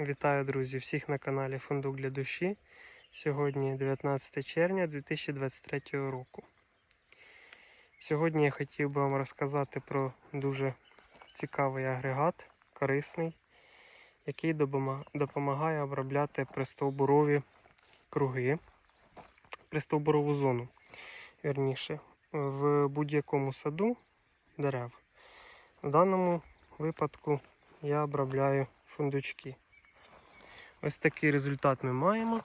Вітаю, друзі, всіх на каналі Фундук для душі. Сьогодні 19 червня 2023 року. Сьогодні я хотів би вам розказати про дуже цікавий агрегат, корисний, який допомагає обробляти пристовбурові круги, пристовбурову зону, вірніше, в будь-якому саду дерев. В даному випадку я обробляю фундучки. Ось такий результат ми маємо.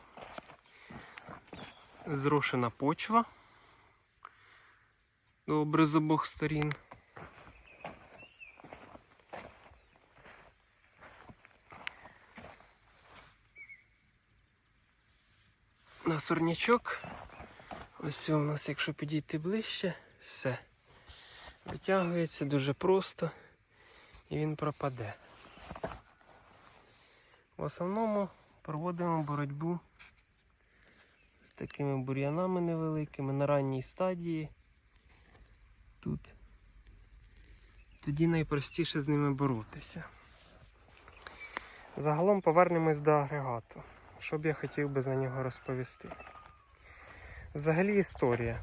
Зрошена почва. Добре з обох сторін. На сорнячок. Ось у нас, якщо підійти ближче, все. Витягується дуже просто і він пропаде. В основному проводимо боротьбу з такими бур'янами невеликими на ранній стадії. Тут тоді найпростіше з ними боротися. Загалом повернемось до агрегату. Що б я хотів би за нього розповісти. Взагалі історія.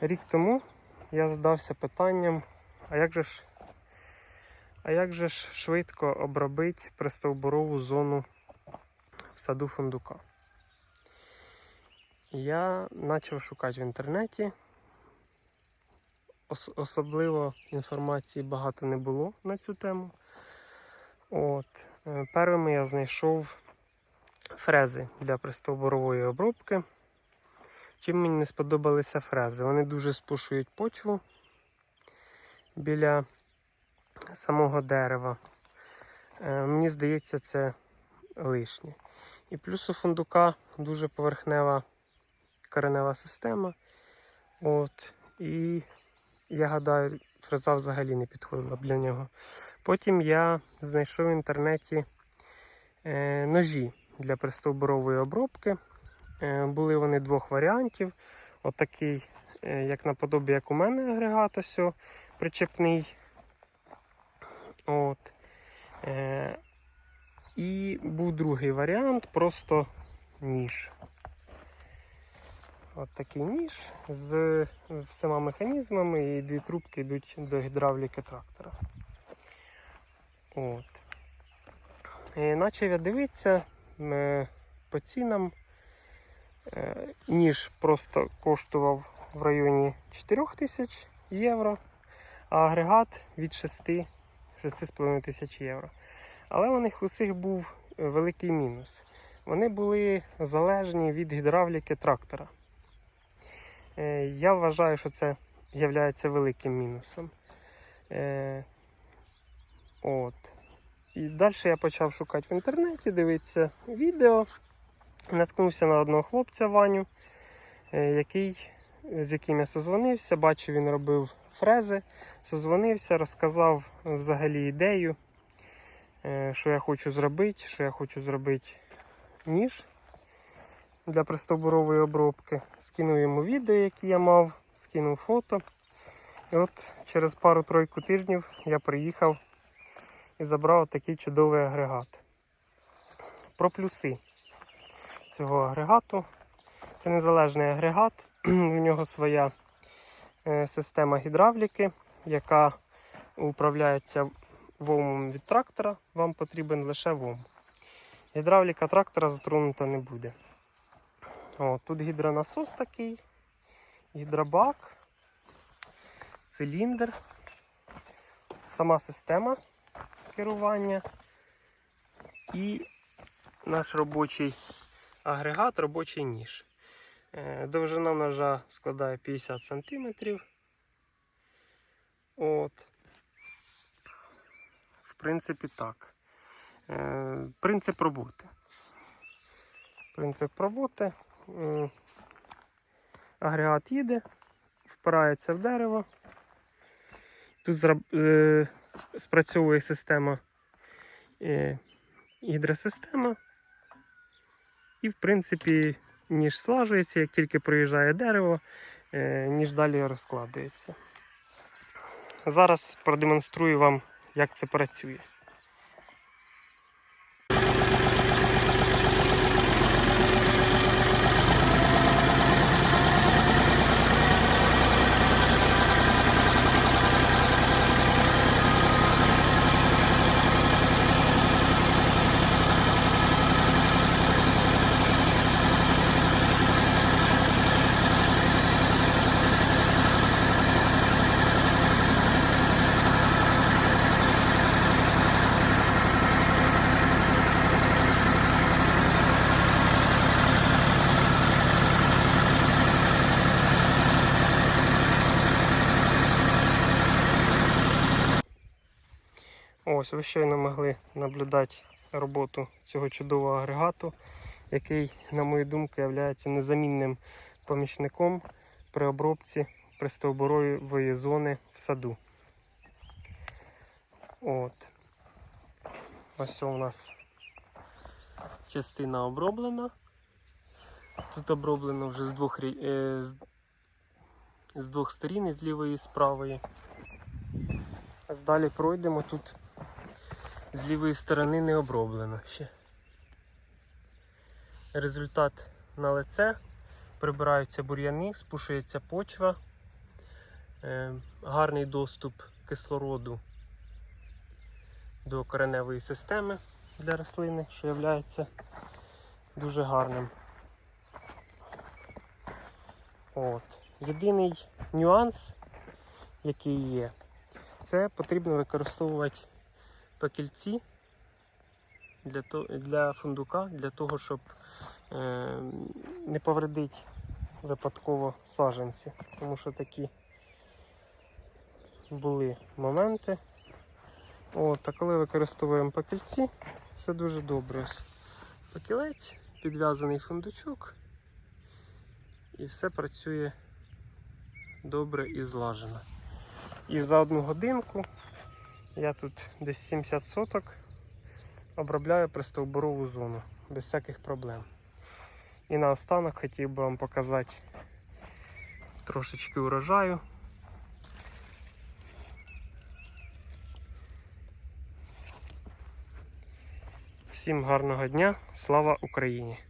Рік тому я задався питанням, а як же ж а як же ж швидко обробити пристовбурову зону в саду фундука? Я почав шукати в інтернеті. Ос- особливо інформації багато не було на цю тему. От. е, Первими я знайшов фрези для пристовбурової обробки. Чим мені не сподобалися фрези? Вони дуже спушують почву біля самого дерева. Е, Мені здається, це лишнє. І плюс у фундука дуже поверхнева коренева система. От. І я гадаю, фреза взагалі не підходила б для нього. Потім я знайшов в інтернеті е, ножі для пристовбурової обробки. Е, були вони двох варіантів. Отакий, е, як наподобі, як у мене агрегат причепний. От. Е, і був другий варіант, просто ніж. От такий ніж з всіма механізмами і дві трубки йдуть до гідравліки трактора. От. І почав я дивитися е, по цінам. Е, Ніж просто коштував в районі 4 тисяч євро, а агрегат від 6 6,5 тисяч євро. Але у них усіх був е, великий мінус. Вони були залежні від гідравліки трактора. Е, Я вважаю, що це є великим мінусом. Е, От. І далі я почав шукати в інтернеті, дивитися відео. Наткнувся на одного хлопця Ваню, який, з яким я созвонився, бачив, він робив фрези, созвонився, розказав взагалі ідею, е, що я хочу зробити, що я хочу зробити ніж для пристовбурової обробки. Скинув йому відео, яке я мав, скинув фото. І от через пару-тройку тижнів я приїхав і забрав такий чудовий агрегат. Про плюси цього агрегату. Це незалежний агрегат, у нього своя е, система гідравліки, яка управляється вомом від трактора. Вам потрібен лише вом. Гідравліка трактора затронута не буде. О, тут гідронасос такий, гідробак, циліндр, сама система керування і наш робочий агрегат, робочий ніж. Е, Довжина ножа складає 50 см. От. В принципі, так. Е, Принцип роботи. Принцип роботи. Агрегат їде, впирається в дерево. Тут е, спрацьовує система гідросистема. І, в принципі, ніж слажується, як тільки проїжджає дерево, е, ніж далі розкладується. Зараз продемонструю вам, як це працює. Ось, ви щойно могли наблюдати роботу цього чудового агрегату, який, на мою думку, є незамінним помічником при обробці пристовбурової зони в саду. От. Ось у нас частина оброблена. Тут оброблено вже з двох, е, з, двох сторін, і з лівої і з правої. Ось далі пройдемо тут з лівої сторони не оброблено ще. Результат на лице. Прибираються бур'яни, спушується почва, е, гарний доступ кислороду до кореневої системи для рослини, що є дуже гарним. От. Єдиний нюанс, який є, це потрібно використовувати пекільці для, то, для фундука, для того, щоб е, не повредити випадково саджанці. Тому що такі були моменти. От, а коли використовуємо пекільці, все дуже добре. Ось Пекілець, підв'язаний фундучок, і все працює добре і злажено. І за одну годинку я тут десь 70 соток обробляю пристовбурову зону без всяких проблем. І наостанок хотів би вам показати трошечки урожаю. Всім гарного дня, слава Україні!